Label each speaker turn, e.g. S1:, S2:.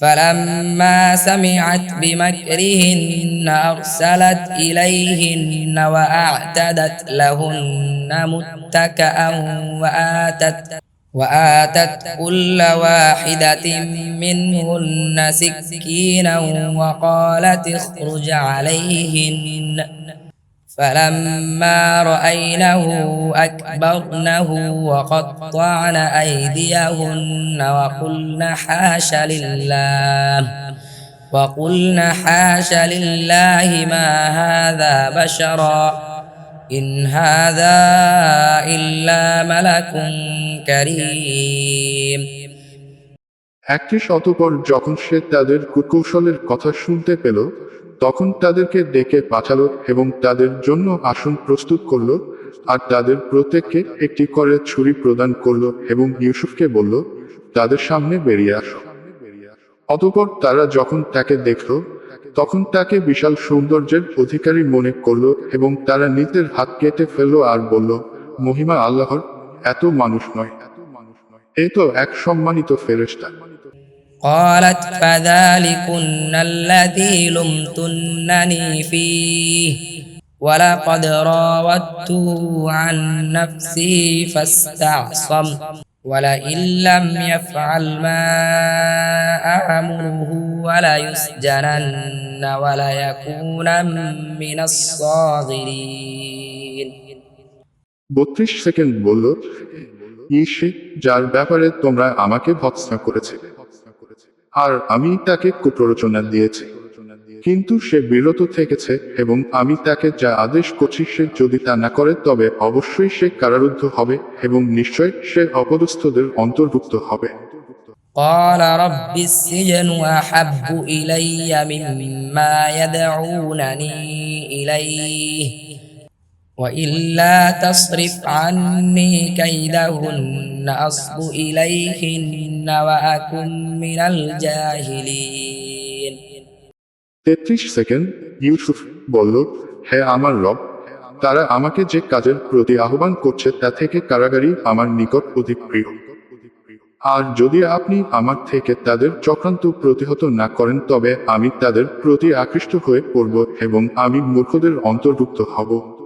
S1: فلما سمعت بمكرهن أرسلت إليهن وأعتدت لهن متكأ وآتت وآتت كل واحدة منهن سكينا وقالت اخرج عليهن. فلما رأينه أكبرنه وقطعن أيديهن وقلن حاش لله وقلن حاش لله ما هذا بشرا إن هذا إلا ملك كريم
S2: একটি শতপর যখন সে তাদের কুকৌশলের কথা শুনতে পেল তখন তাদেরকে ডেকে পাঠালো এবং তাদের জন্য আসন প্রস্তুত করল, আর তাদের প্রত্যেককে একটি করে ছুরি প্রদান করল এবং ইউসুফকে বলল, তাদের সামনে বেরিয়ে আসো। অতপর তারা যখন তাকে দেখল, তখন তাকে বিশাল সৌন্দর্যের অধিকারী মনে করল এবং তারা নিজের হাত কেটে ফেলল আর বলল, মহিমা আল্লাহর, এত মানুষ নয়। এত মানুষ নয় এ তো এক সম্মানিত ফেরেশতা।
S1: قالت فذلكن الذي لمتنني فيه ولقد راودته عن نفسي فاستعصم ولئن لم يفعل ما آمره وليسجنن وليكون من الصاغرين
S2: বত্রিশ সেকেন্ড বলল ই সে যার ব্যাপারে তোমরা আমাকে ভৎসনা করেছে আর আমি তাকে কুপ্ররোচনা দিয়েছি কিন্তু সে বিরত থেকেছে এবং আমি তাকে যা আদেশ করছি সে যদি তা না করে তবে অবশ্যই সে কারারুদ্ধ হবে এবং নিশ্চয় সে অপদস্থদের অন্তর্ভুক্ত হবে
S1: قال رب السجن أحب إلي مما يدعونني إليه وإلا تصرف عني كيدهن أصب إليهن ওয়াকুম মিনাল জাহিলিন
S2: 33 সেকেন্ড, ইউসুফ বলল, হে আমার রব, তারা আমাকে যে কাজের প্রতি আহ্বান করছে তা থেকে কারাগারি আমার নিকট অধিক প্রিয় আর যদি আপনি আমার থেকে তাদের চক্রান্ত প্রতিহত না করেন, তবে আমি তাদের প্রতি আকৃষ্ট হয়ে পড়ব এবং আমি মূর্খদের অন্তর্ভুক্ত হব।